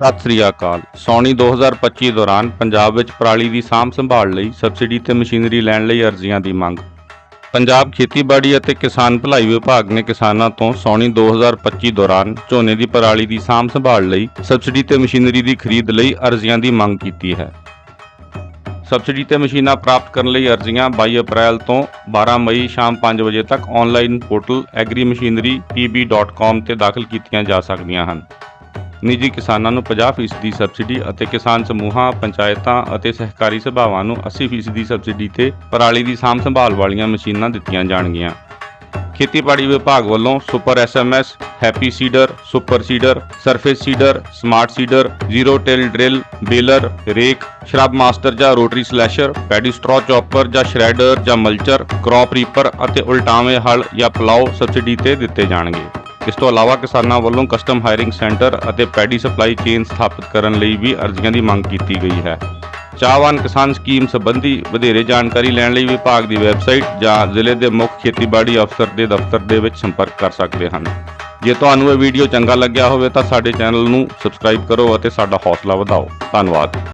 ਸਤਿ ਸ੍ਰੀ ਅਕਾਲ। ਸੌਣੀ 2025 ਦੌਰਾਨ ਪੰਜਾਬ ਵਿੱਚ ਪਰਾਲੀ ਦੀ ਸਾਂਭ ਸੰਭਾਲ ਲਈ ਸਬਸਿਡੀ ਤੇ ਮਸ਼ੀਨਰੀ ਲੈਣ ਲਈ ਅਰਜ਼ੀਆਂ ਦੀ ਮੰਗ। ਪੰਜਾਬ ਖੇਤੀਬਾੜੀ ਅਤੇ ਕਿਸਾਨ ਭਲਾਈ ਵਿਭਾਗ ਨੇ ਕਿਸਾਨਾਂ ਤੋਂ ਸੌਣੀ 2025 ਦੌਰਾਨ ਝੋਨੇ ਦੀ ਪਰਾਲੀ ਦੀ ਸਾਂਭ ਸੰਭਾਲ ਲਈ ਸਬਸਿਡੀ ਤੇ ਮਸ਼ੀਨਰੀ ਦੀ ਖਰੀਦ ਲਈ ਅਰਜ਼ੀਆਂ ਦੀ ਮੰਗ ਕੀਤੀ ਹੈ। ਸਬਸਿਡੀ ਤੇ ਮਸ਼ੀਨਾਂ ਪ੍ਰਾਪਤ ਕਰਨ ਲਈ ਅਰਜ਼ੀਆਂ 22 ਅਪ੍ਰੈਲ ਤੋਂ 12 ਮਈ ਸ਼ਾਮ 5 ਵਜੇ ਤੱਕ ਆਨਲਾਈਨ ਪੋਰਟਲ agrimachinerypb.com ਤੇ ਦਾਖਲ ਕੀਤੀਆਂ ਜਾ ਸਕਦੀਆਂ ਹਨ। ਨਿੱਜੀ ਕਿਸਾਨਾਂ ਨੂੰ 50% ਦੀ ਸਬਸਿਡੀ ਅਤੇ ਕਿਸਾਨ ਸਮੂਹਾਂ, ਪੰਚਾਇਤਾਂ ਅਤੇ ਸਹਿਕਾਰੀ ਸਭਾਵਾਂ ਨੂੰ 80% ਦੀ ਸਬਸਿਡੀ ਤੇ ਪਰਾਲੀ ਦੀ ਸਾਂਭ ਸੰਭਾਲ ਵਾਲੀਆਂ ਮਸ਼ੀਨਾਂ ਦਿੱਤੀਆਂ ਜਾਣਗੀਆਂ। ਖੇਤੀਬਾੜੀ ਵਿਭਾਗ ਵੱਲੋਂ super SMS, happy seeder, super seeder, surface seeder, smart seeder, zero till drill, baler, rake, shrub master ਜਾਂ rotary slasher, paddy straw chopper ਜਾਂ ਸ਼੍ਰੈਡਰ ਜਾਂ ਮਲਚਰ, ਕ੍ਰੌਪ ਰੀਪਰ ਅਤੇ ਉਲਟਾਵੇਂ ਹਲ ਜਾਂ ਪਲਾਓ ਸਬਸਿਡੀ ਤੇ ਦਿੱਤੇ ਜਾਣਗੇ। ਇਸ ਤੋਂ ਇਲਾਵਾ ਕਿਸਾਨਾਂ ਵੱਲੋਂ ਕਸਟਮ ਹਾਇਰਿੰਗ ਸੈਂਟਰ ਅਤੇ ਪੈਡੀ ਸਪਲਾਈ ਚੇਨ ਸਥਾਪਿਤ ਕਰਨ ਲਈ ਵੀ ਅਰਜ਼ੀਆਂ ਦੀ ਮੰਗ ਕੀਤੀ ਗਈ ਹੈ। ਚਾਹਵਾਨ ਕਿਸਾਨ ਸਕੀਮ ਸੰਬੰਧੀ ਵਧੇਰੇ ਜਾਣਕਾਰੀ ਲੈਣ ਲਈ ਵਿਭਾਗ ਦੀ ਵੈਬਸਾਈਟ ਜਾਂ ਜ਼ਿਲ੍ਹੇ ਦੇ ਮੁੱਖ ਖੇਤੀਬਾੜੀ ਅਫਸਰ ਦੇ ਦਫ਼ਤਰ ਦੇ ਵਿੱਚ ਸੰਪਰਕ ਕਰ ਸਕਦੇ ਹਨ। ਜੇ ਤੁਹਾਨੂੰ ਇਹ ਵੀਡੀਓ ਚੰਗਾ ਲੱਗਿਆ ਹੋਵੇ ਤਾਂ ਸਾਡੇ ਚੈਨਲ ਨੂੰ ਸਬਸਕ੍ਰਾਈਬ ਕਰੋ ਅਤੇ ਸਾਡਾ ਹੌਸਲਾ ਵਧਾਓ। ਧੰਨਵਾਦ।